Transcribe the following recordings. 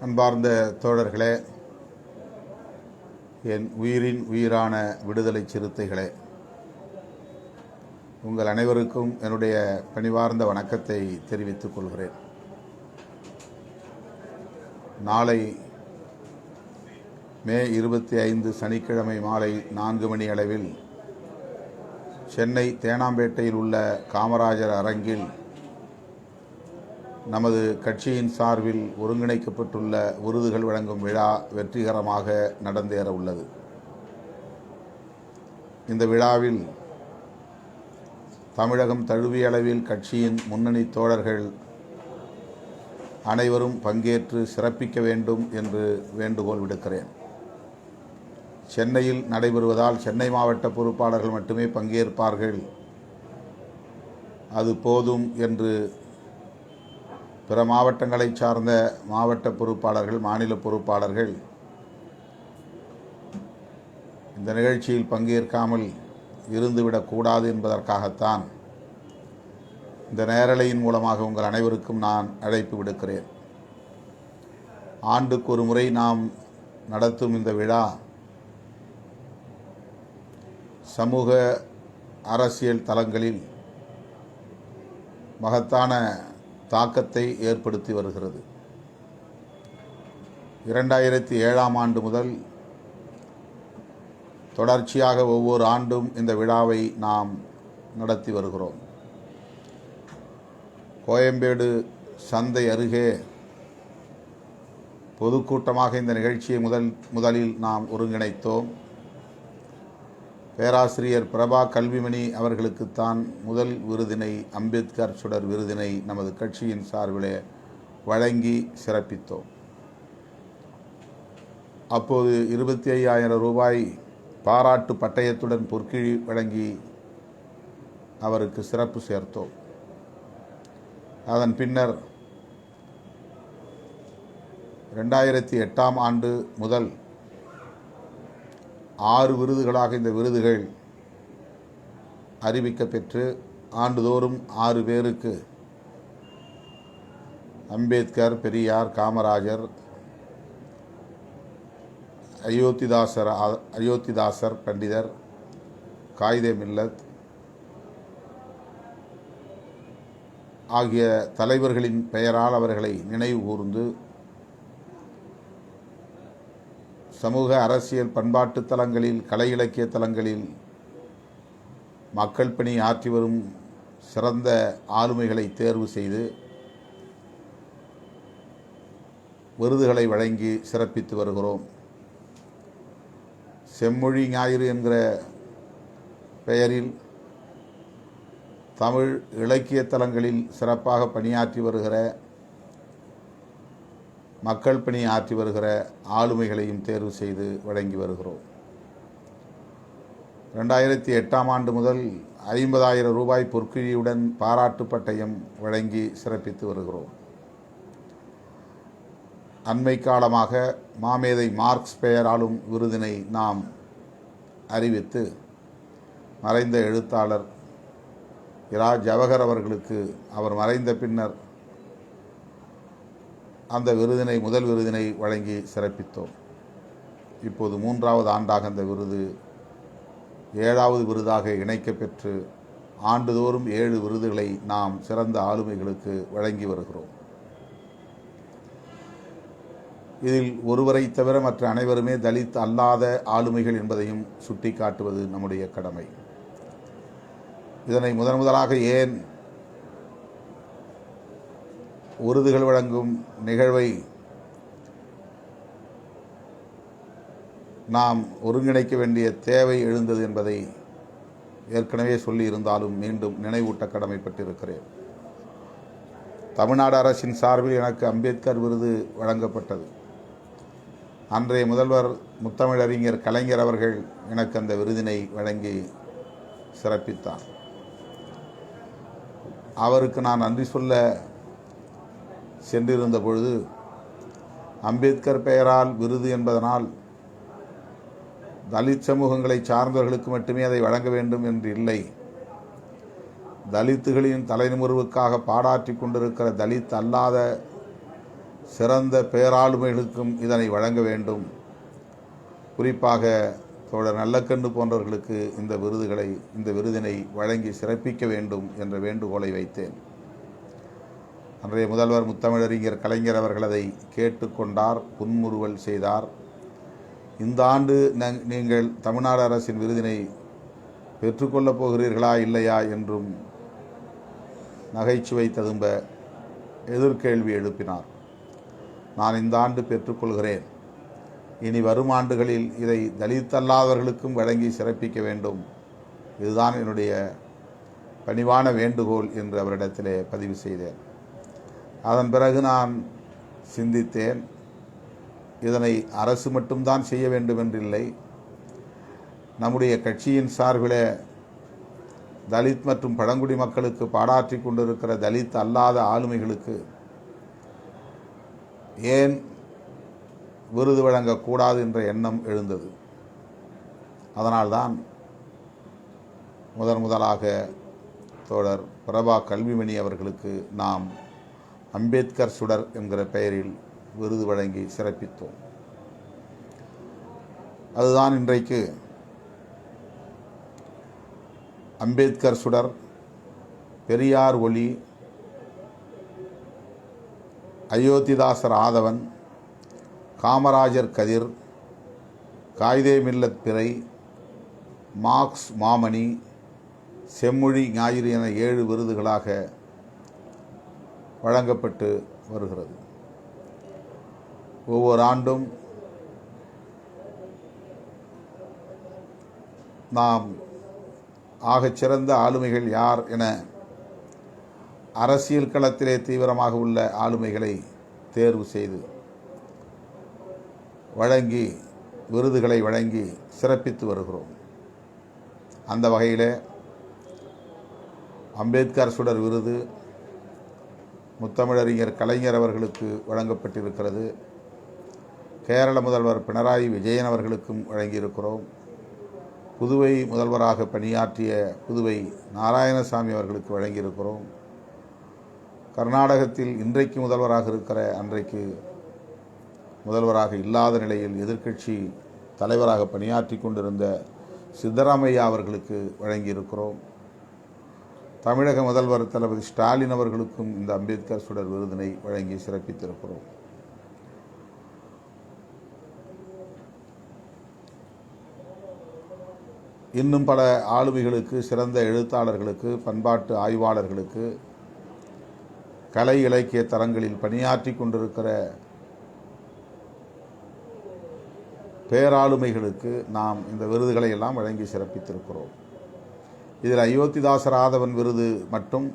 அன்பார்ந்த தோழர்களே என் உயிரின் உயிரான விடுதலை சிறுத்தைகளே உங்கள் அனைவருக்கும் என்னுடைய பணிவார்ந்த வணக்கத்தை தெரிவித்துக் கொள்கிறேன். நாளை மே இருபத்தி ஐந்து சனிக்கிழமை மாலை நான்கு மணி அளவில் சென்னை தேனாம்பேட்டையில் உள்ள காமராஜர் அரங்கில் நமது கட்சியின் சார்பில் ஒருங்கிணைக்கப்பட்டுள்ள விருதுகள் வழங்கும் விழா வெற்றிகரமாக நடந்தேற உள்ளது. இந்த விழாவில் தமிழகம் தழுவிய அளவில் கட்சியின் முன்னணி தோழர்கள் அனைவரும் பங்கேற்று சிறப்பிக்க வேண்டும் என்று வேண்டுகோள் விடுக்கிறேன். சென்னையில் நடைபெறுவதால் சென்னை மாவட்ட பொறுப்பாளர்கள் மட்டுமே பங்கேற்பார்கள். அது போதும் என்று பிற மாவட்டங்களைச் சார்ந்த மாவட்ட பொறுப்பாளர்கள் மாநில பொறுப்பாளர்கள் இந்த நிகழ்ச்சியில் பங்கேற்காமல் இருந்துவிடக்கூடாது என்பதற்காகத்தான் இந்த நேரலையின் மூலமாக உங்கள் அனைவருக்கும் நான் அழைப்பு விடுக்கிறேன். ஆண்டுக்கு ஒரு முறை நாம் நடத்தும் இந்த விழா சமூக அரசியல் தளங்களில் மகத்தான தாக்கத்தை ஏற்படுத்தி வருகிறது. இரண்டாயிரத்தி ஏழாம் ஆண்டு முதல் தொடர்ச்சியாக ஒவ்வொரு ஆண்டும் இந்த விழாவை நாம் நடத்தி வருகிறோம். கோயம்பேடு சந்தை அருகே பொதுக்கூட்டமாக இந்த நிகழ்ச்சியை முதல் முதலில் நாம் ஒருங்கிணைத்தோம். பேராசிரியர் பிரபா கல்விமணி அவர்களுக்குத்தான் முதல் விருதினை அம்பேத்கர் சுடர் விருதினை நமது கட்சியின் சார்பிலே வழங்கி சிறப்பித்தோம். அப்போது இருபத்தி ஐயாயிரம் ரூபாய் பாராட்டு பட்டயத்துடன் பொற்கிழி வழங்கி அவருக்கு சிறப்பு சேர்த்தோம். அதன் பின்னர் ரெண்டாயிரத்தி எட்டாம் ஆண்டு முதல் ஆறு விருதுகளாக இந்த விருதுகள் அறிவிக்கப்பெற்று ஆண்டுதோறும் ஆறு பேருக்கு அம்பேத்கர் பெரியார் காமராஜர் அயோத்திதாசர் அயோத்திதாசர் பண்டிதர் காயிதே மில்லத் ஆகிய தலைவர்களின் பெயரால் அவர்களை நினைவு கூர்ந்து சமூக அரசியல் பண்பாட்டு தலங்களில் கலை இலக்கிய தலங்களில் மக்கள் பணி ஆற்றி வரும் சிறந்த ஆளுமைகளை தேர்வு செய்து விருதுகளை வழங்கி சிறப்பித்து வருகிறோம். செம்மொழி ஞாயிறு என்கிற பெயரில் தமிழ் இலக்கிய தலங்களில் சிறப்பாக பணியாற்றி வருகிற மக்கள் பணி ஆற்றி வருகிற ஆளுமைகளையும் தேர்வு செய்து வழங்கி வருகிறோம். ரெண்டாயிரத்தி எட்டாம் ஆண்டு முதல் ஐம்பதாயிரம் ரூபாய் பொற்கிழியுடன் பாராட்டு பட்டயம் வழங்கி சிறப்பித்து வருகிறோம். அண்மை காலமாக மாமேதை மார்க்ஸ் பெயராலும் விருதினை நாம் அறிவித்து மறைந்த எழுத்தாளர் இரா ஜவஹர் அவர்களுக்கு அவர் மறைந்த பின்னர் அந்த விருதினை முதல் விருதினை வழங்கி சிறப்பித்தோம். இப்போது மூன்றாவது ஆண்டாக அந்த விருது ஏழாவது விருதாக இணைக்கப் பெற்று ஆண்டுதோறும் ஏழு விருதுகளை நாம் சிறந்த ஆளுமைகளுக்கு வழங்கி வருகிறோம். இதில் ஒருவரை தவிர மற்ற அனைவருமே தலித் அல்லாத ஆளுமைகள் என்பதையும் சுட்டிக்காட்டுவது நம்முடைய கடமை. இதனை முதன் முதலாக ஏன் உருதுகள் வழங்கும் நிகழ்வை நாம் ஒருங்கிணைக்க வேண்டிய தேவை எழுந்தது என்பதை ஏற்கனவே சொல்லியிருந்தாலும் மீண்டும் நினைவூட்ட கடமைப்பட்டிருக்கிறேன். தமிழ்நாடு அரசின் சார்பில் எனக்கு அம்பேத்கர் விருது வழங்கப்பட்டது. அன்றைய முதல்வர் முத்தமிழறிஞர் கலைஞர் அவர்கள் எனக்கு அந்த விருதினை வழங்கி சிறப்பித்தார். அவருக்கு நான் நன்றி சொல்ல சென்றிருந்த பொழுது அம்பேத்கர் பெயரால் விருது என்பதனால் தலித் சமூகங்களை சார்ந்தவர்களுக்கு மட்டுமே அதை வழங்க வேண்டும் என்று இல்லை. தலித்துகளின் தலைநிமிர்வுக்காக பாடாற்றி கொண்டிருக்கிற தலித் அல்லாத சிறந்த பேராளுமைகளுக்கும் இதனை வழங்க வேண்டும். குறிப்பாக தோழர் நல்லக்கண்டு போன்றவர்களுக்கு இந்த விருதுகளை இந்த விருதினை வழங்கி சிறப்பிக்க வேண்டும் என்ற வேண்டுகோளை வைத்தேன். அன்றைய முதல்வர் முத்தமிழறிஞர் கலைஞர் அவர்கள் அதை கேட்டுக்கொண்டார் புன்முறுவல் செய்தார். இந்த ஆண்டு நங்- நீங்கள் தமிழ்நாடு அரசின் விருதினை பெற்றுக்கொள்ளப் போகிறீர்களா இல்லையா என்றும் நகைச்சுவை ததும்ப எதிர்கேள்வி எழுப்பினார். நான் இந்த ஆண்டு பெற்றுக்கொள்கிறேன். இனி வரும் ஆண்டுகளில் இதை தலித் அல்லாதவர்களுக்கும் வழங்கி சிறப்பிக்க வேண்டும். இதுதான் என்னுடைய பணிவான வேண்டுகோள் என்று அவரிடத்திலே பதிவு செய்தேன். அதன் பிறகு நான் சிந்தித்தேன். இதனை அரசு மட்டும்தான் செய்ய வேண்டும் என்றில்லை நம்முடைய கட்சியின் சார்பிலே தலித் மற்றும் பழங்குடி மக்களுக்கு பாடாற்றி கொண்டிருக்கிற தலித் அல்லாத ஆளுமைகளுக்கு ஏன் விருது வழங்கக்கூடாது என்ற எண்ணம் எழுந்தது? அதனால்தான் முதன் முதலாக தோழர் பிரபா கல்விமணி அவர்களுக்கு நாம் அம்பேத்கர் சுடர் என்கிற பெயரில் விருது வழங்கி சிறப்பித்தோம். அதுதான் இன்றைக்கு அம்பேத்கர் சுடர் பெரியார் ஒளி அயோத்திதாசர் ஆதவன் காமராஜர் கதிர் காயிதே மில்லத் பிறை மார்க்ஸ் மாமணி செம்மொழி ஞாயிறு என ஏழு விருதுகளாக வழங்கப்பட்டு வருகிறது. ஒவ்வொரு ஆண்டும் நாம் ஆகச்சிறந்த ஆளுமைகள் யார் என அரசியல் களத்திலே தீவிரமாக உள்ள ஆளுமைகளை தேர்வு செய்து வழங்கி விருதுகளை வழங்கி சிறப்பித்து வருகிறோம். அந்த வகையில் அம்பேத்கர் சுடர் விருது முத்தமிழறிஞர் கலைஞர் அவர்களுக்கு வழங்கப்பட்டிருக்கிறது. கேரள முதல்வர் பினராயி விஜயன் அவர்களுக்கும் வழங்கியிருக்கிறோம். புதுவை முதல்வராக பணியாற்றிய புதுவை நாராயணசாமி அவர்களுக்கு வழங்கியிருக்கிறோம். கர்நாடகத்தில் இன்றைக்கு முதல்வராக இருக்கிற அன்றைக்கு முதல்வராக இல்லாத நிலையில் எதிர்க்கட்சி தலைவராக பணியாற்றி கொண்டிருந்த சித்தராமையா அவர்களுக்கு வழங்கியிருக்கிறோம். தமிழக முதல்வர் தளபதி ஸ்டாலின் அவர்களுக்கும் இந்த அம்பேத்கர் சுடர் விருதினை வழங்கி சிறப்பித்திருக்கிறோம். இன்னும் பல ஆளுமைகளுக்கு சிறந்த எழுத்தாளர்களுக்கு பண்பாட்டு ஆய்வாளர்களுக்கு கலை இலக்கிய தரங்களில் பணியாற்றி கொண்டிருக்கிற பேராளுமைகளுக்கு நாம் இந்த விருதுகளை எல்லாம் வழங்கி சிறப்பித்திருக்கிறோம். இதில் அயோத்திதாசராதவன் விருது மட்டும்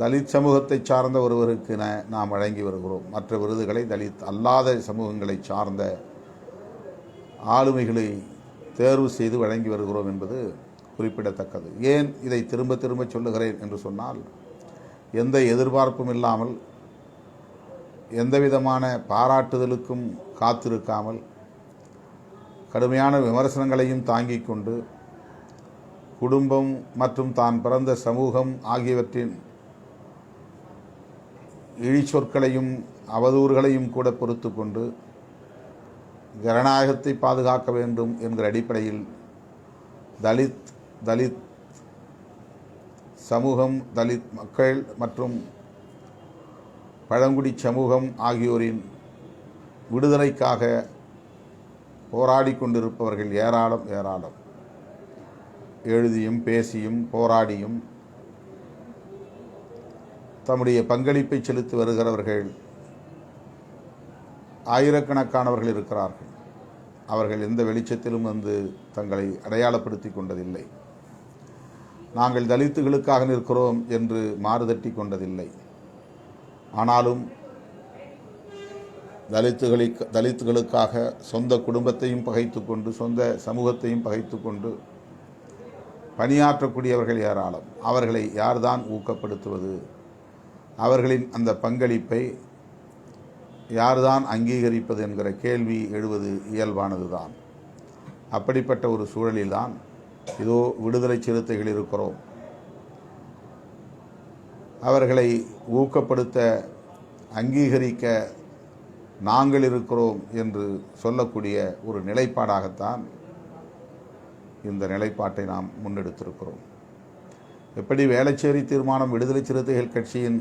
தலித் சமூகத்தை சார்ந்த ஒருவருக்கு நாம் வழங்கி வருகிறோம். மற்ற விருதுகளை தலித் அல்லாத சமூகங்களை சார்ந்த ஆளுமைகளை தேர்வு செய்து வழங்கி வருகிறோம் என்பது குறிப்பிடத்தக்கது. ஏன் இதை திரும்ப திரும்ப சொல்லுகிறேன் என்று சொன்னால் எந்த எதிர்பார்ப்பும் இல்லாமல் எந்த விதமான பாராட்டுதலுக்கும் காத்திருக்காமல் கடுமையான விமர்சனங்களையும் தாங்கிக் கொண்டு குடும்பம் மற்றும் தான் பிறந்த சமூகம் ஆகியவற்றின் இழிச்சொற்களையும் அவதூறுகளையும் கூட பொறுத்து கொண்டு ஜனநாயகத்தை பாதுகாக்க வேண்டும் என்கிற அடிப்படையில் தலித் தலித் சமூகம் தலித் மக்கள் மற்றும் பழங்குடி சமூகம் ஆகியோரின் விடுதலைக்காக போராடி கொண்டிருப்பவர்கள் ஏராளம் ஏராளம். எழுதியும் பேசியும் போராடியும் தம்முடைய பங்களிப்பை செலுத்தி வருகிறவர்கள் ஆயிரக்கணக்கானவர்கள் இருக்கிறார்கள். அவர்கள் எந்த வெளிச்சத்திலும் வந்து தங்களை அடையாளப்படுத்தி கொண்டதில்லை. நாங்கள் தலித்துகளுக்காக நிற்கிறோம் என்று மாறுதட்டி கொண்டதில்லை. ஆனாலும் தலித்துகளை தலித்துகளுக்காக சொந்த குடும்பத்தையும் பகைத்து கொண்டு சொந்த சமூகத்தையும் பகைத்து கொண்டு பணியாற்றக்கூடியவர்கள் ஏராளம். அவர்களை யார்தான் ஊக்கப்படுத்துவது? அவர்களின் அந்த பங்களிப்பை யார்தான் அங்கீகரிப்பது என்கிற கேள்வி எழுவது இயல்பானதுதான். அப்படிப்பட்ட ஒரு சூழலில்தான் இதோ விடுதலை சிறுத்தைகள் இருக்கிறோம். அவர்களை ஊக்கப்படுத்த அங்கீகரிக்க நாங்கள் இருக்கிறோம் என்று சொல்லக்கூடிய ஒரு நிலைப்பாடாகத்தான் இந்த நிலைப்பாட்டை நாம் முன்னெடுத்திருக்கிறோம். எப்படி வேளச்சேரி தீர்மானம் விடுதலை சிறுத்தைகள் கட்சியின்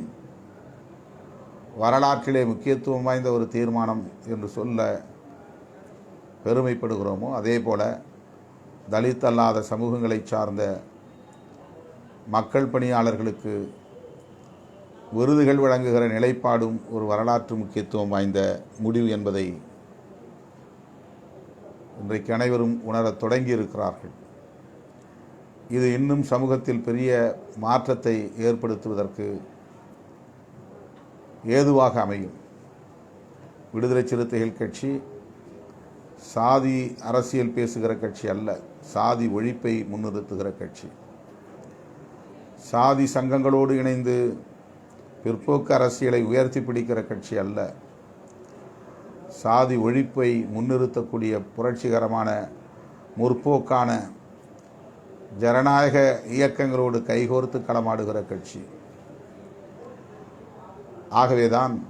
வரலாற்றிலே முக்கியத்துவம் வாய்ந்த ஒரு தீர்மானம் என்று சொல்ல பெருமைப்படுகிறோமோ அதே போல தலித் அல்லாத சமூகங்களை சார்ந்த மக்கள் பணியாளர்களுக்கு விருதுகள் வழங்குகிற நிலைப்பாடும் ஒரு வரலாற்று முக்கியத்துவம் வாய்ந்த முடிவு என்பதை இன்றைக்கு அனைவரும் உணரத் தொடங்கி இருக்கிறார்கள் இது இன்னும் சமூகத்தில் பெரிய மாற்றத்தை ஏற்படுத்துவதற்கு ஏதுவாக அமையும். விடுதலை சிறுத்தைகள் கட்சி சாதி அரசியல் பேசுகிற கட்சி அல்ல சாதி ஒழிப்பை முன்னிறுத்துகிற கட்சி. சாதி சங்கங்களோடு இணைந்து பிற்போக்கு அரசியலை உயர்த்தி பிடிக்கிற கட்சி அல்ல சாதி ஒழிப்பை முன்னிறுத்தக்கூடிய புரட்சிகரமான முற்போக்கான ஜனநாயக இயக்கங்களோடு கைகோர்த்து களமாடுகிற கட்சி. ஆகவேதான்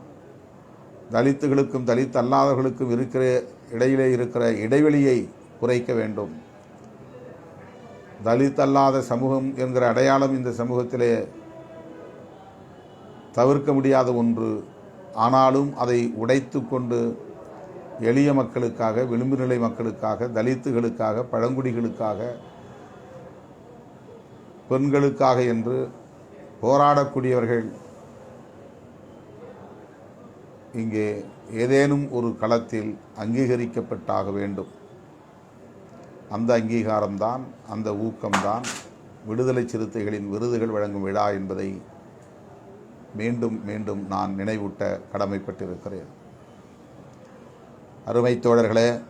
தலித்துகளுக்கும் தலித் அல்லாதவர்களுக்கும் இருக்கிற இடையிலே இருக்கிற இடைவெளியை குறைக்க வேண்டும். தலித் அல்லாத சமூகம் என்கிற அடையாளம் இந்த சமூகத்திலே தவிர்க்க முடியாத ஒன்று. ஆனாலும் அதை உடைத்து கொண்டு எளிய மக்களுக்காக விளிம்பு நிலை மக்களுக்காக தலித்துகளுக்காக பழங்குடிகளுக்காக பெண்களுக்காக என்று போராடக்கூடியவர்கள் இங்கே ஏதேனும் ஒரு களத்தில் அங்கீகரிக்கப்பட்டாக வேண்டும். அந்த அங்கீகாரம்தான் அந்த ஊக்கம்தான் விடுதலை சிறுத்தைகளின் விருதுகள் வழங்கும் விழா என்பதை மீண்டும் மீண்டும் நான் நினைவூட்ட கடமைப்பட்டிருக்கிறேன். அருமை தோழர்களே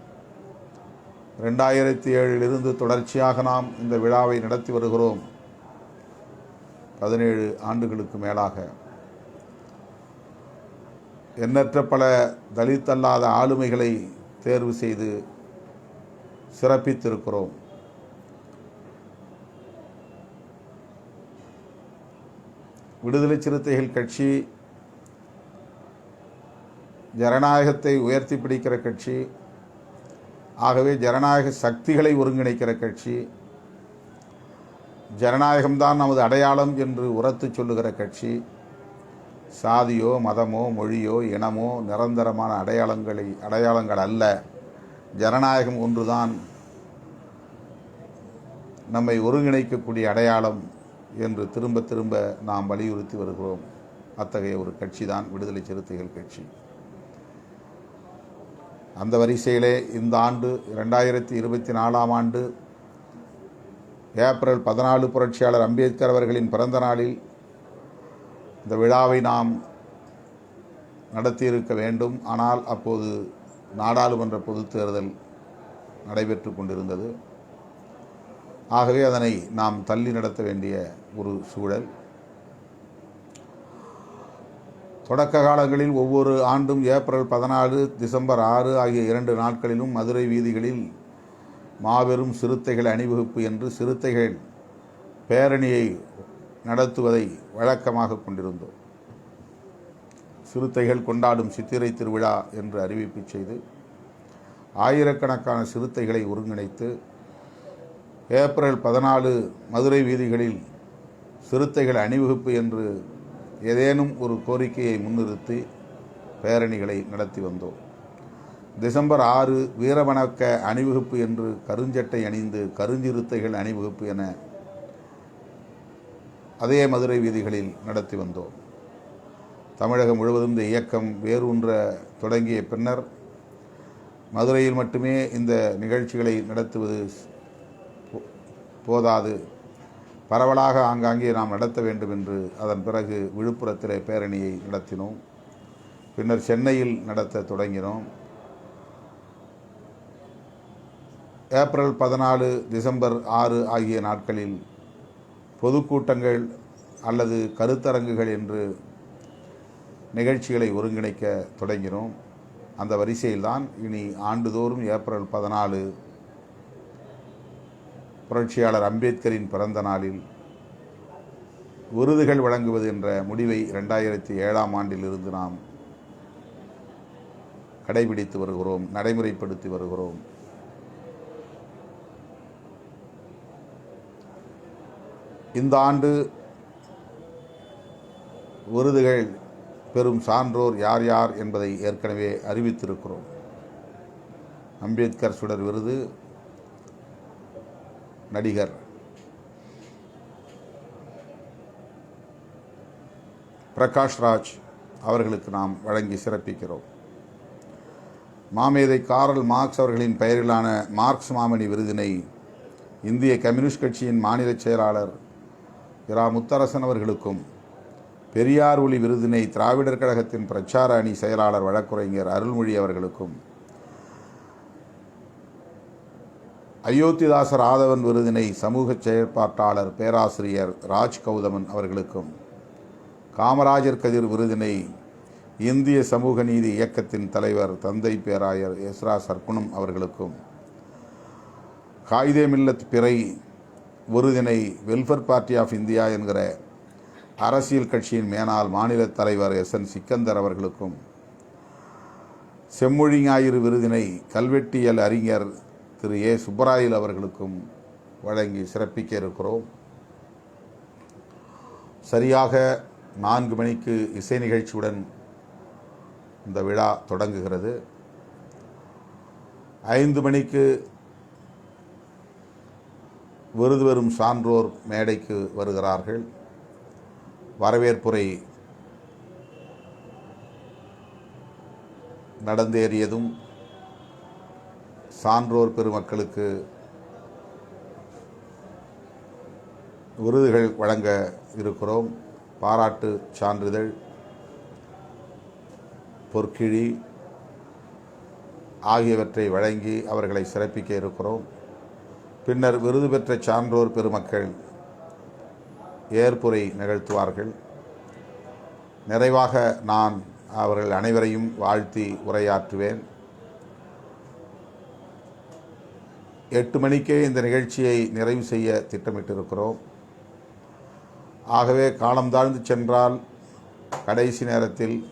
ரெண்டாயிரத்தி ஏழிலிருந்து தொடர்ச்சியாக நாம் இந்த விழாவை நடத்தி வருகிறோம். பதினேழு ஆண்டுகளுக்கு மேலாக. எண்ணற்ற பல தலித் அல்லாத ஆளுமைகளை தேர்வு செய்து சிறப்பித்திருக்கிறோம். விடுதலை சிறுத்தைகள் கட்சி ஜனநாயகத்தை உயர்த்தி பிடிக்கிற கட்சி ஆகவே ஜனநாயக சக்திகளை ஒருங்கிணைக்கிற கட்சி ஜனநாயகம்தான் நமது அடையாளம் என்று உரத்து சொல்லுகிற கட்சி சாதியோ மதமோ மொழியோ இனமோ நிரந்தரமான அடையாளங்களை அடையாளங்கள் அல்ல. ஜனநாயகம் ஒன்றுதான் நம்மை ஒருங்கிணைக்கக்கூடிய அடையாளம் என்று திரும்ப திரும்ப நாம் வலியுறுத்தி வருகிறோம். அத்தகைய ஒரு கட்சி தான் விடுதலை சிறுத்தைகள் கட்சி. அந்த வரிசையிலே இந்த ஆண்டு ரெண்டாயிரத்தி இருபத்தி நாலாம் ஆண்டு ஏப்ரல் பதினாலு புரட்சியாளர் அம்பேத்கர் அவர்களின் பிறந்த நாளில் இந்த விழாவை நாம் நடத்தியிருக்க வேண்டும். ஆனால் அப்போது நாடாளுமன்ற பொதுத் தேர்தல் நடைபெற்று கொண்டிருந்தது. ஆகவே அதனை நாம் தள்ளி நடத்த வேண்டிய ஒரு சூழல். தொடக்க காலங்களில் ஒவ்வொரு ஆண்டும் ஏப்ரல் பதினாலு டிசம்பர் ஆறு ஆகிய இரண்டு நாட்களிலும் மதுரை வீதிகளில் மாபெரும் சிறுத்தைகள் அணிவகுப்பு என்று சிறுத்தைகள் பேரணியை நடத்துவதை வழக்கமாக கொண்டிருந்தோம். சிறுத்தைகள் கொண்டாடும் சித்திரை திருவிழா என்று அறிவிப்பு செய்து ஆயிரக்கணக்கான சிறுத்தைகளை ஒருங்கிணைத்து ஏப்ரல் பதினாலு மதுரை வீதிகளில் சிறுத்தைகள் அணிவகுப்பு என்று ஏதேனும் ஒரு கோரிக்கையை முன்னிறுத்தி பேரணிகளை நடத்தி வந்தோம். டிசம்பர் ஆறு வீரவணக்க அணிவகுப்பு என்று கருஞ்சட்டை அணிந்து கருஞ்சிறுத்தைகள் அணிவகுப்பு என அதே மதுரை வீதிகளில் நடத்தி வந்தோம். தமிழகம் முழுவதும் இந்த இயக்கம் வேரூன்ற தொடங்கிய பின்னர் மதுரையில் மட்டுமே இந்த நிகழ்ச்சிகளை நடத்துவது போ- போதாது. பரவலாக ஆங்காங்கே நாம் நடத்த வேண்டும் என்று அதன் பிறகு விழுப்புரத்திலே பேரணியை நடத்தினோம். பின்னர் சென்னையில் நடத்த தொடங்கினோம். ஏப்ரல் பதினாலு டிசம்பர் ஆறு ஆகிய நாட்களில் பொதுக்கூட்டங்கள் அல்லது கருத்தரங்குகள் என்று நிகழ்ச்சிகளை ஒருங்கிணைக்க தொடங்கினோம். அந்த வரிசையில்தான் இனி ஆண்டுதோறும் ஏப்ரல் பதினாலு புரட்சியாளர் அம்பேத்கரின் பிறந்த நாளில் விருதுகள் வழங்குவது என்ற முடிவை ரெண்டாயிரத்தி ஏழாம் ஆண்டிலிருந்து நாம் கடைபிடித்து வருகிறோம் நடைமுறைப்படுத்தி வருகிறோம். இந்த ஆண்டு விருதுகள் பெறும் சான்றோர் யார் யார் என்பதை ஏற்கனவே அறிவித்திருக்கிறோம். அம்பேத்கர் சுடர் விருது நடிகர். பிரகாஷ் ராஜ் அவர்களுக்கு நாம் வழங்கி சிறப்பிக்கிறோம். மாமேதை காரல் மார்க்ஸ் அவர்களின் பெயரிலான மார்க்ஸ் மாமணி விருதினை இந்திய கம்யூனிஸ்ட் கட்சியின் மாநில செயலாளர் இரா முத்தரசன் அவர்களுக்கும் பெரியார் ஒளி விருதினை திராவிடர் கழகத்தின் பிரச்சார அணி செயலாளர் வழக்குரைஞர் அருள்மொழி அவர்களுக்கும் அயோத்திதாசர் ஆதவன் விருதினை சமூக செயற்பாட்டாளர் பேராசிரியர் ராஜ் கௌதமன் அவர்களுக்கும் காமராஜர் கதிர் விருதினை இந்திய சமூக நீதி இயக்கத்தின் தலைவர் தந்தை பேராயர் எஸ்ரா சர்க்குணம் அவர்களுக்கும் காயிதே மில்லத் பிறை விருதினை வெல்ஃபேர் பார்ட்டி ஆஃப் இந்தியா என்கிற அரசியல் கட்சியின் மேனால் மாநில தலைவர் எஸ் என் சிக்கந்தர் அவர்களுக்கும் செம்மொழி ஞாயிறு விருதினை கல்வெட்டியல் அறிஞர் திரு ஏ சுப்பராயல் அவர்களுக்கும் வழங்கி சிறப்பிக்க இருக்கிறோம். சரியாக நான்கு மணிக்கு இசை நிகழ்ச்சியுடன் இந்த விழா தொடங்குகிறது. ஐந்து மணிக்கு விருது பெறும் சான்றோர் மேடைக்கு வருகிறார்கள். வரவேற்புரை நடந்தேறியதும் சான்றோர் பெருமக்களுக்கு விருதுகள் வழங்க இருக்கிறோம். பாராட்டு சான்றிதழ் பொற்கிழி ஆகியவற்றை வழங்கி அவர்களை சிறப்பிக்க இருக்கிறோம். பின்னர் விருது பெற்ற சான்றோர் பெருமக்கள் ஏற்புரை நிகழ்த்துவார்கள். நிறைவாக நான் அவர்கள் அனைவரையும் வாழ்த்தி உரையாற்றுவேன். எட்டு மணிக்கே இந்த நிகழ்ச்சியை நிறைவு செய்ய திட்டமிட்டிருக்கிறோம். ஆகவே காலம் தாழ்ந்து சென்றால் கடைசி நேரத்தில்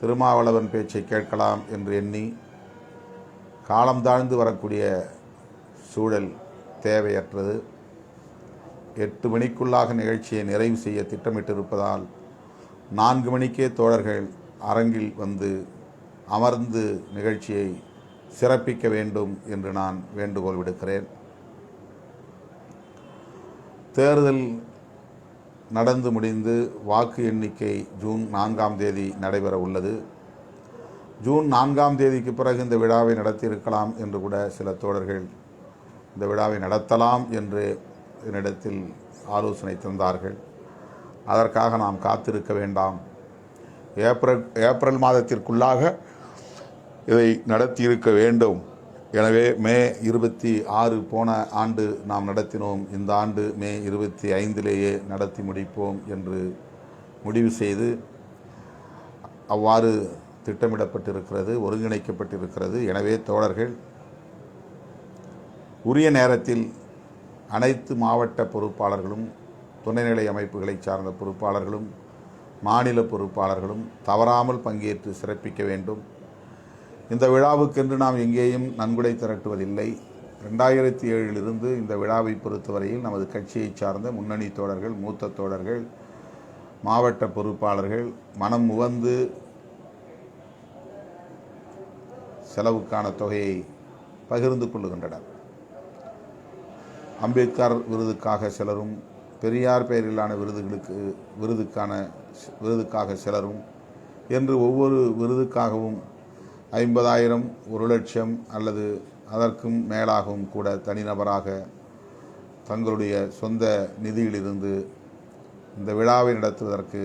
திருமாவளவன் பேச்சை கேட்கலாம் என்று எண்ணி காலம் தாழ்ந்து வரக்கூடிய சூழல் தேவையற்றது. எட்டு மணிக்குள்ளாக நிகழ்ச்சியை நிறைவு செய்ய திட்டமிட்டிருப்பதால் நான்கு மணிக்கே தோழர்கள் அரங்கில் வந்து அமர்ந்து நிகழ்ச்சியை சிறப்பிக்க வேண்டும் என்று நான் வேண்டுகோள் விடுக்கிறேன். தேர்தல் நடந்து முடிந்து வாக்கு எண்ணிக்கை ஜூன் நான்காம் தேதி நடைபெற உள்ளது. ஜூன் நான்காம் தேதிக்கு பிறகு இந்த விழாவை நடத்தியிருக்கலாம் என்று கூட சில தோழர்கள் இந்த விழாவை நடத்தலாம் என்று என்னிடத்தில் ஆலோசனை தந்தார்கள். அதற்காக நாம் காத்திருக்க வேண்டாம். ஏப்ரல் ஏப்ரல் மாதத்திற்குள்ளாக இதை நடத்தியிருக்க வேண்டும். எனவே மே இருபத்தி ஆறு போன ஆண்டு நாம் நடத்தினோம். இந்த ஆண்டு மே இருபத்தி ஐந்திலேயே நடத்தி முடிப்போம் என்று முடிவு செய்து அவ்வாறு திட்டமிடப்பட்டிருக்கிறது ஒருங்கிணைக்கப்பட்டிருக்கிறது. எனவே தோழர்கள் உரிய நேரத்தில் அனைத்து மாவட்ட பொறுப்பாளர்களும் துணைநிலை அமைப்புகளை சார்ந்த பொறுப்பாளர்களும் மாநில பொறுப்பாளர்களும் தவறாமல் பங்கேற்று சிறப்பிக்க வேண்டும். இந்த விழாவுக்கென்று நாம் எங்கேயும் நன்கொடை திரட்டுவதில்லை. ரெண்டாயிரத்தி ஏழிலிருந்து இந்த விழாவை பொறுத்தவரையில் நமது கட்சியை சார்ந்த முன்னணி தோழர்கள் மூத்த தோழர்கள் மாவட்ட பொறுப்பாளர்கள் மனம் உவந்து செலவுக்கான தொகையை பகிர்ந்து கொள்ளுகின்றனர். அம்பேத்கர் விருதுக்காக சிலரும் பெரியார் பெயரிலான விருதுகளுக்கு விருதுக்கான விருதுக்காக சிலரும் என்று ஒவ்வொரு விருதுக்காகவும் ஐம்பதாயிரம் ஒரு லட்சம் அல்லது அதற்கும் மேலாகவும் கூட தனிநபராக தங்களுடைய சொந்த நிதியிலிருந்து இந்த விழாவை நடத்துவதற்கு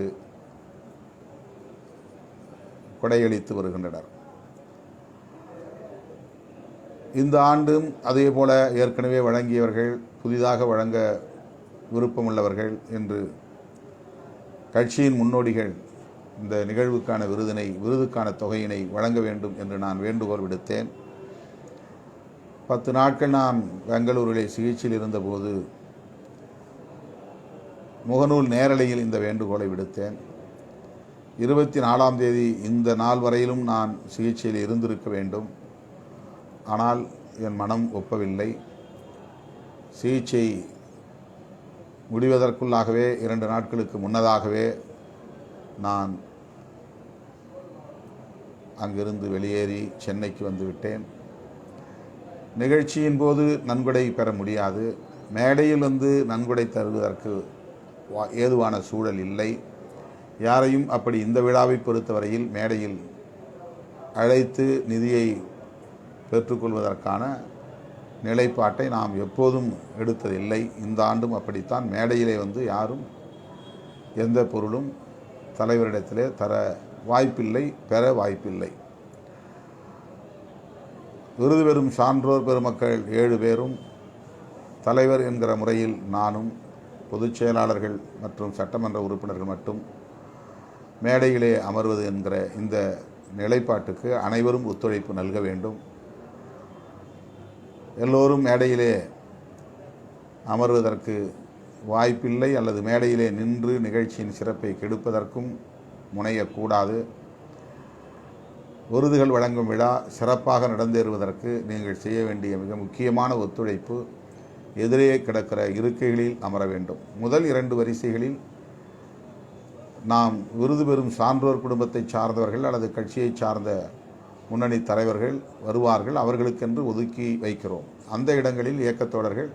கொடையளித்து வருகின்றனர். இந்த ஆண்டும் அதே போல ஏற்கனவே வழங்கியவர்கள் புதிதாக வழங்க விருப்பமுள்ளவர்கள் என்று கட்சியின் முன்னோடிகள் இந்த நிகழ்வுக்கான விருதினை விருதுக்கான தொகையினை வழங்க வேண்டும் என்று நான் வேண்டுகோள் விடுத்தேன். பத்து நாட்கள் நான் பெங்களூரிலே சிகிச்சையில் இருந்தபோது முகநூல் நேரலையில் இந்த வேண்டுகோளை விடுத்தேன். இருபத்தி நாலாம் தேதி இந்த நாள் வரையிலும் நான் சிகிச்சையில் இருந்திருக்க வேண்டும். ஆனால் என் மனம் ஒப்பவில்லை. சிகிச்சை முடிவதற்குள்ளாகவே இரண்டு நாட்களுக்கு முன்னதாகவே நான் அங்கிருந்து வெளியேறி சென்னைக்கு வந்துவிட்டேன் நிகழ்ச்சியின் போது நன்கொடை பெற முடியாது. மேடையில் வந்து நன்கொடை தருவதற்கு வா- ஏதுவான சூழல் இல்லை. யாரையும் அப்படி இந்த விழாவை பொறுத்தவரையில் மேடையில் அழைத்து நிதியை பெற்றுக்கொள்வதற்கான நிலைப்பாட்டை நாம் எப்போதும் எடுத்ததில்லை. இந்த ஆண்டும் அப்படித்தான். மேடையிலே வந்து யாரும் எந்த பொருளும் தலைவரிடத்திலே தர வாய்ப்பில்லை பெற வாய்ப்பில்லை. விருது பெறும் சான்றோர் பெருமக்கள் ஏழு பேரும் தலைவர் என்கிற முறையில் நானும் பொதுச் செயலாளர்கள் மற்றும் சட்டமன்ற உறுப்பினர்கள் மட்டும் மேடையிலே அமர்வது என்கிற இந்த நிலைப்பாட்டுக்கு அனைவரும் ஒத்துழைப்பு நல்க வேண்டும். எல்லோரும் மேடையிலே அமர்வதற்கு வாய்ப்பில்லை அல்லது மேடையிலே நின்று நிகழ்ச்சியின் சிறப்பை கெடுப்பதற்கும் முனையக்கூடாது. விருதுகள் வழங்கும் விழா சிறப்பாக நடந்தேறுவதற்கு நீங்கள் செய்ய வேண்டிய மிக முக்கியமான ஒத்துழைப்பு எதிரே கிடக்கிற இருக்கைகளில் அமர வேண்டும். முதல் இரண்டு வரிசைகளில் நாம் விருது பெறும் சான்றோர் குடும்பத்தை சார்ந்தவர்கள் அல்லது கட்சியை சார்ந்த முன்னணி தலைவர்கள் வருவார்கள் அவர்களுக்கென்று ஒதுக்கி வைக்கிறோம். அந்த இடங்களில் இயக்கத்தோழர்கள்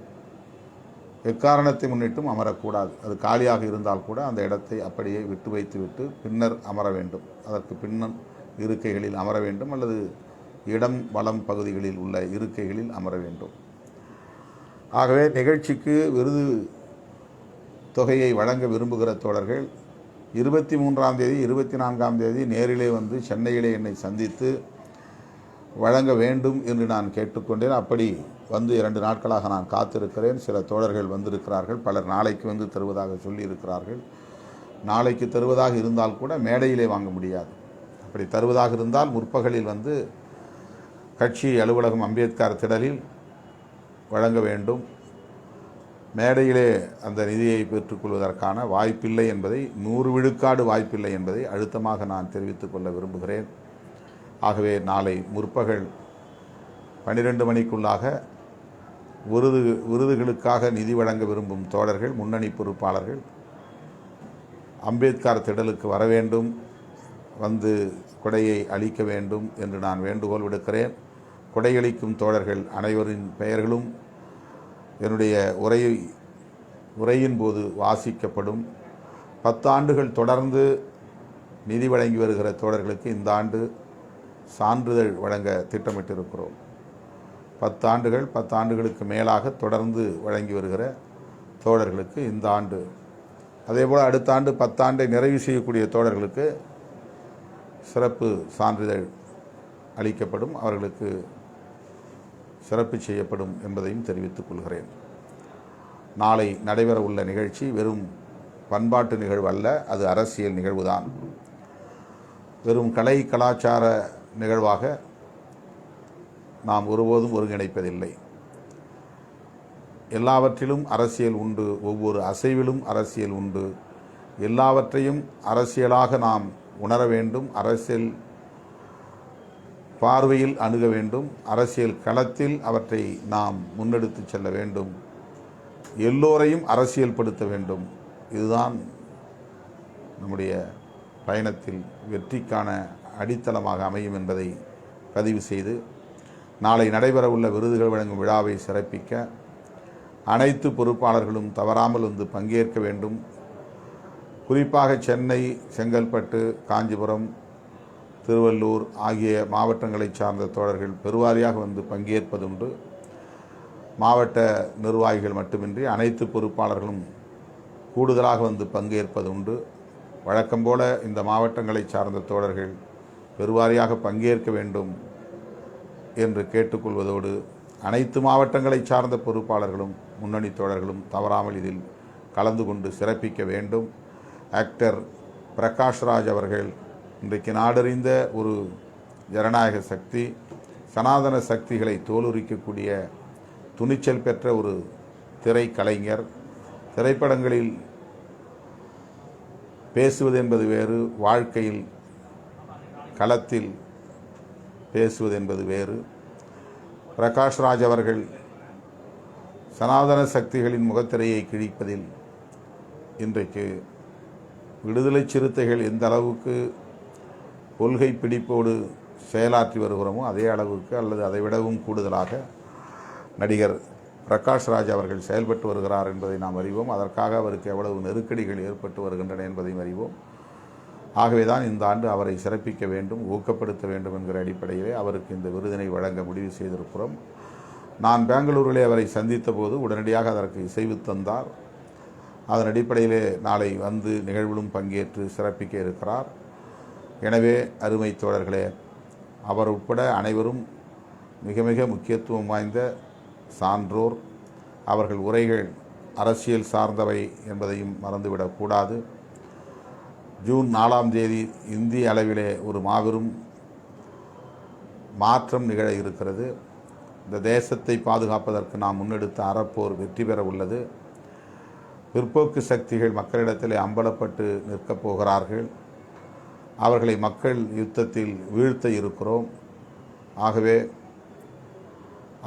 எக்காரணத்தை முன்னிட்டும் அமரக்கூடாது. அது காலியாக இருந்தால் கூட அந்த இடத்தை அப்படியே விட்டு வைத்துவிட்டு பின்னர் அமர வேண்டும். அதற்கு பின்னர் இருக்கைகளில் அமர வேண்டும் அல்லது இடம் வளம் பகுதிகளில் உள்ள இருக்கைகளில் அமர வேண்டும். ஆகவே நிகழ்ச்சிக்கு விருது தொகையை வழங்க விரும்புகிற தோழர்கள் இருபத்தி மூன்றாம் தேதி இருபத்தி நான்காம் தேதி நேரிலே வந்து சென்னையிலே என்னை சந்தித்து வழங்க வேண்டும் என்று நான் கேட்டுக்கொண்டேன். அப்படி வந்து இரண்டு நாட்களாக நான் காத்திருக்கிறேன். சில தோழர்கள் வந்திருக்கிறார்கள். பலர் நாளைக்கு வந்து தருவதாக சொல்லியிருக்கிறார்கள். நாளைக்கு தருவதாக இருந்தால் கூட மேடையிலே வாங்க முடியாது. அப்படி தருவதாக இருந்தால் முற்பகலில் வந்து கட்சி அலுவலகம் அம்பேத்கர் திடலில் வழங்க வேண்டும். மேடையிலே அந்த நிதியை பெற்றுக்கொள்வதற்கான வாய்ப்பில்லை என்பதை நூறு விழுக்காடு வாய்ப்பில்லை என்பதை அழுத்தமாக நான் தெரிவித்துக் கொள்ள விரும்புகிறேன். ஆகவே நாளை முற்பகல் பன்னிரெண்டு மணிக்குள்ளாக விருது விருதுகளுக்காக நிதி வழங்க விரும்பும் தோழர்கள் முன்னணி பொறுப்பாளர்கள் அம்பேத்கர் திடலுக்கு வர வேண்டும் வந்து கொடையை அளிக்க வேண்டும் என்று நான் வேண்டுகோள் விடுக்கிறேன். கொடையளிக்கும் தோழர்கள் அனைவரின் பெயர்களும் என்னுடைய உரையை உரையின் போது வாசிக்கப்படும். பத்தாண்டுகள் தொடர்ந்து நிதி வழங்கி வருகிற தோழர்களுக்கு இந்த ஆண்டு சான்றிதழ் வழங்க திட்டமிட்டிருக்கிறோம். பத்தாண்டுகள் பத்தாண்டுகளுக்கு மேலாக தொடர்ந்து வழங்கி வருகிற தோழர்களுக்கு இந்த ஆண்டு அதேபோல் அடுத்த ஆண்டு பத்தாண்டை நிறைவு செய்யக்கூடிய தோழர்களுக்கு சிறப்பு சான்றிதழ் அளிக்கப்படும் அவர்களுக்கு சிறப்பு செய்யப்படும் என்பதையும் தெரிவித்துக் கொள்கிறேன். நாளை நடைபெற உள்ள நிகழ்ச்சி வெறும் பண்பாட்டு நிகழ்வு அல்ல அது அரசியல் நிகழ்வுதான். வெறும் கலை கலாச்சார நிகழ்வாக நாம் ஒருபோதும் ஒருங்கிணைப்பதில்லை. எல்லாவற்றிலும் அரசியல் உண்டு ஒவ்வொரு அசைவிலும் அரசியல் உண்டு. எல்லாவற்றையும் அரசியலாக நாம் உணர வேண்டும் அரசியல் பார்வையில் அணுக வேண்டும் அரசியல் களத்தில் அவற்றை நாம் முன்னெடுத்து செல்ல வேண்டும். எல்லோரையும் அரசியல்படுத்த வேண்டும். இதுதான் நம்முடைய பயணத்தில் வெற்றிக்கான அடித்தளமாக அமையும் என்பதை பதிவு செய்து நாளை நடைபெறவுள்ள விருதுகள் வழங்கும் விழாவை சிறப்பிக்க அனைத்து பொறுப்பாளர்களும் தவறாமல் வந்து பங்கேற்க வேண்டும். குறிப்பாக சென்னை செங்கல்பட்டு காஞ்சிபுரம் திருவள்ளூர் ஆகிய மாவட்டங்களைச் சார்ந்த தோழர்கள் பெருவாரியாக வந்து பங்கேற்பதுண்டு. மாவட்ட நிர்வாகிகள் மட்டுமின்றி அனைத்து பொறுப்பாளர்களும் கூடுதலாக வந்து பங்கேற்பதுண்டு. வழக்கம் போல இந்த மாவட்டங்களைச் சார்ந்த தோழர்கள் பெருவாரியாக பங்கேற்க வேண்டும் என்று கேட்டுக்கொள்வதோடு அனைத்து மாவட்டங்களை சார்ந்த பொறுப்பாளர்களும் முன்னணி தோழர்களும் தவறாமல் இதில் கலந்து கொண்டு சிறப்பிக்க வேண்டும். ஆக்டர் பிரகாஷ்ராஜ் அவர்கள் இன்றைக்கு நாடறிந்த ஒரு ஜனநாயக சக்தி சனாதன சக்திகளை தோலுரிக்கக்கூடிய துணிச்சல் பெற்ற ஒரு திரைக்கலைஞர். திரைப்படங்களில் பேசுவது என்பது வேறு வாழ்க்கையில் களத்தில் பேசுவது என்பது வேறு பிரகாஷ்ராஜ் அவர்கள் சனாதன சக்திகளின் முகத்திரையை கிழிப்பதில் இன்றைக்கு விடுதலை சிறுத்தைகள் எந்த அளவுக்கு கொள்கை பிடிப்போடு செயலாற்றி வருகிறோமோ அதே அளவுக்கு அல்லது அதை விடவும் கூடுதலாக நடிகர் பிரகாஷ் ராஜ் அவர்கள் செயல்பட்டு வருகிறார் என்பதை நாம் அறிவோம். அதற்காக அவருக்கு எவ்வளவு நெருக்கடிகள் ஏற்பட்டு வருகின்றன என்பதையும் அறிவோம். ஆகவே தான் இந்த ஆண்டு அவரை சிறப்பிக்க வேண்டும் ஊக்கப்படுத்த வேண்டும் என்கிற அடிப்படையிலே அவருக்கு இந்த விருதினை வழங்க முடிவு செய்திருக்கிறோம். நான் பெங்களூரிலே அவரை சந்தித்த போது உடனடியாக அதற்கு இசைவு தந்தார். அதன் அடிப்படையிலே நாளை வந்து நிகழ்விலும் பங்கேற்று சிறப்பிக்க இருக்கிறார். எனவே அருமை தோழர்களே அவர் உட்பட அனைவரும் மிக மிக முக்கியத்துவம் வாய்ந்த சான்றோர். அவர்கள் உரைகள் அரசியல் சார்ந்தவை என்பதையும் மறந்துவிடக்கூடாது. ஜூன் நாலாம் தேதி இந்திய அளவிலே ஒரு மாபெரும் மாற்றம் நிகழ இருக்கிறது. இந்த தேசத்தை பாதுகாப்பதற்கு நாம் முன்னெடுத்த அறப்போர் வெற்றி பெற உள்ளது. பிற்போக்கு சக்திகள் மக்களிடத்திலே அம்பலப்பட்டு நிற்கப் போகிறார்கள். அவர்களை மக்கள் யுத்தத்தில் வீழ்த்த இருக்கிறோம். ஆகவே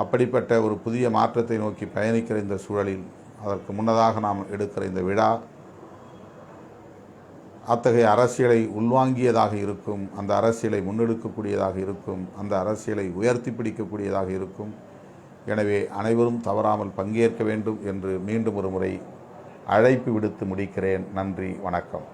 அப்படிப்பட்ட ஒரு புதிய மாற்றத்தை நோக்கி பயணிக்கிற இந்த சூழலில் அதற்கு முன்னதாக நாம் எடுக்கிற இந்த விழா அத்தகைய அரசியலை உள்வாங்கியதாக இருக்கும் அந்த அரசியலை முன்னெடுக்கக்கூடியதாக இருக்கும் அந்த அரசியலை உயர்த்தி பிடிக்கக்கூடியதாக இருக்கும். எனவே அனைவரும் தவறாமல் பங்கேற்க வேண்டும் என்று மீண்டும் ஒரு முறை அழைப்பு விடுத்து முடிக்கிறேன். நன்றி வணக்கம்.